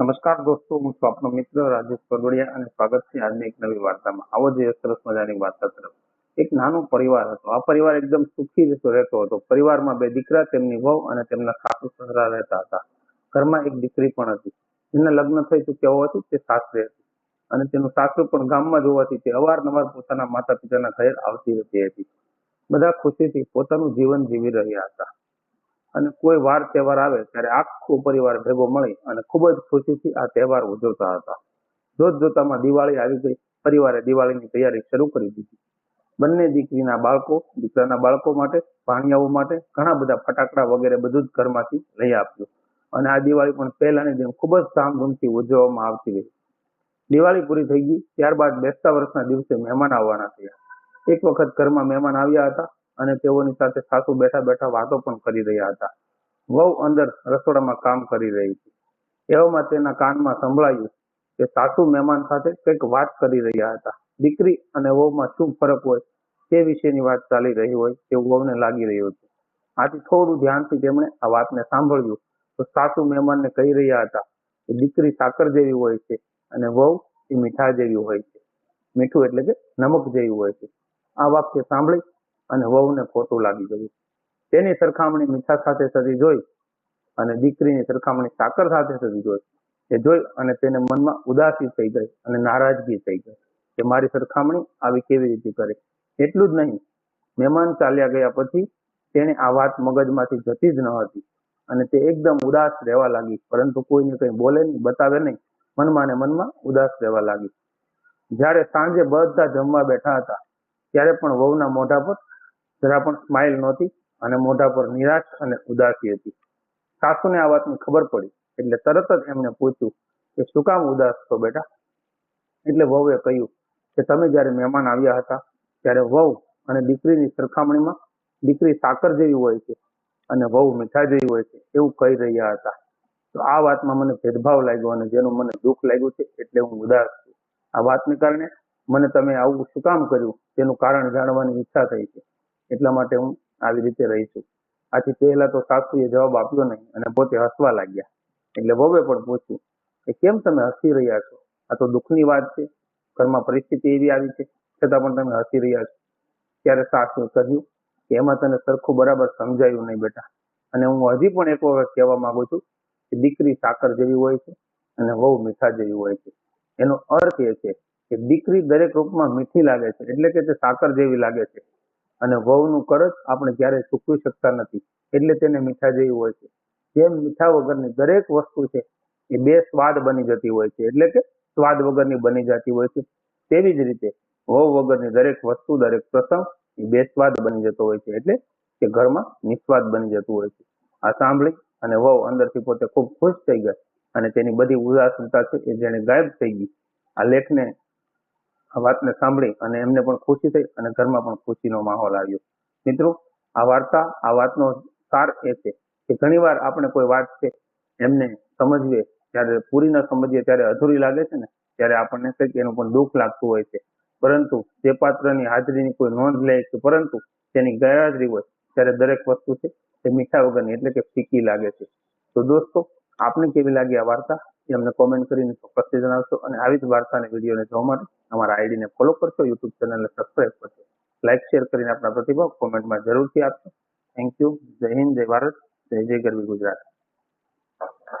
નમસ્કાર દોસ્તો, હું સ્વપ્ન મિત્ર રાજેશ પરવડિયા અને સ્વાગત છે આજની એક નવી વાર્તામાં. આવો જ સરસ મજાની વાર્તા તરફ. એક નાનો પરિવાર હતો. આ પરિવાર એકદમ સુખી રહેતો હતો. પરિવારમાં બે દીકરા, તેમની વહુ અને તેમના સાસુ સસરા રહેતા હતા. ઘરમાં એક દીકરી પણ હતી. જેના લગ્ન થઈ ચૂક્યા હોવાથી તે સાસરે હતી. અને તેનું સાસુ પણ ગામમાં જ હોવાથી તે અવારનવાર પોતાના માતા પિતાના ઘરે આવતી રહેતી હતી. બધા ખુશીથી પોતાનું જીવન જીવી રહ્યા હતા. અને કોઈ વાર તહેવાર આવે ત્યારે આખો પરિવાર ભેગો મળી અને ખૂબ જ ખુશીથી આ તહેવાર ઉજવતા હતા. જોત જોતામાં દિવાળી આવી ગઈ. પરિવારે દિવાળીની તૈયારી શરૂ કરી દીધી. બંને દીકરીના બાળકો, દીકરાના બાળકો માટે, ભાણિયાઓ માટે ઘણા બધા ફટાકડા વગેરે બધું જ ઘરમાંથી લઈ આપ્યું. અને આ દિવાળી પણ પહેલાની જેમ ખૂબ જ ધામધૂમથી ઉજવવામાં આવતી રહી. દિવાળી પૂરી થઈ ગઈ. ત્યારબાદ બેસતા વર્ષના દિવસે મહેમાન આવવાના થયા. એક વખત ઘરમાં મહેમાન આવ્યા હતા. અને તેઓની સાથે સાસુ બેઠા બેઠા વાતો પણ કરી રહ્યા હતા. વહુ અંદર રસોડામાં કામ કરી રહી હતી. એવામાં તેના કાનમાં સંભળાયું કે સાસુ મહેમાન સાથે કંઈક વાત કરી રહ્યા હતા. દીકરી અને વહુમાં શું ફરક હોય તે વિશેની વાત ચાલી રહી હોય તેવું વહુને લાગી રહ્યું હતું. આથી થોડું ધ્યાનથી તેમણે આ વાતને સાંભળ્યું તો સાસુ મહેમાનને કહી રહ્યા હતા કે દીકરી સાકર જેવી હોય છે અને વહુ એ મીઠા જેવી હોય છે. મીઠું એટલે કે નમક જેવી હોય છે. આ વાક્ય સાંભળી અને વહુને ખોટું લાગી ગયું. તેની સરખામણી મીઠા સાથે થતી જોઈ અને દીકરીની સરખામણી સાકર સાથે થતી જોઈ. એ જોઈ અને તેને મનમાં ઉદાસી થઈ ગઈ અને નારાજગી થઈ ગઈ કે મારી સરખામણી આવી કેવી રીતે કરે. એટલું જ નહીં, મહેમાન ચાલ્યા ગયા પછી તેને આ વાત મગજમાંથી જતી જ ન હતી અને તે એકદમ ઉદાસ રહેવા લાગી. પરંતુ કોઈને કંઈ બોલે નહીં, બતાવે નહીં, મનમાં ને મનમાં ઉદાસ રહેવા લાગી. જ્યારે સાંજે બધા જમવા બેઠા હતા, ત્યારે પણ વહુના મોઢા પર જરા પણ સ્માઇલ નહોતી અને મોઢા પર નિરાશ અને ઉદાસી હતી. સાસુને આ વાતની ખબર પડી એટલે તરત જ એમને પૂછ્યું કે શું કામ ઉદાસ છો બેટા? એટલે વહુએ કહ્યું કે તમે જ્યારે મહેમાન આવ્યા હતા ત્યારે વહુ અને દીકરીની સરખામણીમાં દીકરી સાકર જેવી હોય છે અને વહુ મીઠા જેવી હોય છે એવું કહી રહ્યા હતા. તો આ વાતમાં મને ભેદભાવ લાગ્યો અને જેનું મને દુઃખ લાગ્યું છે એટલે હું ઉદાસ છું. આ વાતને કારણે મને તમે આવું શું કામ કર્યું? તેનું કારણ જાણવાની ઈચ્છા થઈ છે. એટલા માટે હું આવી રીતે રહી છું. આથી પહેલા તો સાસુએ જવાબ આપ્યો નહીં અને પોતે હસવા લાગ્યા. એટલે વહુએ પણ પૂછ્યું કે કેમ તમે હસી રહ્યા છો? આ તો દુઃખની વાત છે. ઘરમાં પરિસ્થિતિ એવી આવી છે, છતાં પણ તમે હસી રહ્યા છો. ત્યારે સાસુએ કહ્યું કે એમાં તને સરખું બરાબર સમજાયું નહીં બેટા. અને હું હજી પણ એક વખત કહેવા માંગુ છું કે દીકરી સાકર જેવી હોય છે અને વહુ મીઠા જેવી હોય છે. એનો અર્થ એ છે કે દીકરી દરેક રૂપમાં મીઠી લાગે છે, એટલે કે તે સાકર જેવી લાગે છે. અને વહુનું કરજ આપણે ક્યારેય ચૂકવી શકતા નથી. એટલે તેને મીઠા જેવી હોય છે. જેમ મીઠા વગરની દરેક વસ્તુ છે, એ બે સ્વાદ બની જતી હોય છે. એટલે કે સ્વાદ વગરની બની જતી હોય છે. તેવી જ રીતે વહુ વગરની દરેક વસ્તુ, દરેક પ્રસંગ, એ બે સ્વાદ બની જતો હોય છે. એટલે કે ઘરમાં નિસ્વાદ બની જતું હોય છે. આ સાંભળી અને વહુ અંદરથી પોતે ખૂબ ખુશ થઈ ગઈ અને તેની બધી ઉદાસીનતા છે એ જેને ગાયબ થઈ ગઈ. આ લેખને વાતને સાંભળી અને એમને પણ ખુશી થઈ અને ઘરમાં પણ ખુશીનો માહોલ આવ્યો. મિત્રો, આ વાર્તા, આ વાતનો સાર એ છે કે ઘણીવાર આપણે કોઈ વાત છે એમને સમજવીએ ત્યારે પૂરી ન સમજીએ, ત્યારે અધૂરી લાગે છે ને, ત્યારે આપણને કંઈક એનું પણ દુઃખ લાગતું હોય છે. પરંતુ જે પાત્રની હાજરીની કોઈ નોંધ લે છે, પરંતુ તેની ગેરહાજરી હોય ત્યારે દરેક વસ્તુ છે તે મીઠા વગરની, એટલે કે ફીકી લાગે છે. તો દોસ્તો આપને કેવી લાગી આ વાર્તા? એ અમને કોમેન્ટ કરીને ચોક્કસથી જણાવશો. અને આવી જ વાર્તા અને વિડીયોને જોવા માટે અમારા આઈડીને ફોલો કરશો યુટ્યુબ ચેનલને સબસ્ક્રાઈબ કરશો. લાઇક શેર કરીને આપણા પ્રતિભાવ કોમેન્ટમાં જરૂરથી આપશો થેન્ક યુ જય હિન્દ, જય ભારત, જય જય ગરવી ગુજરાત.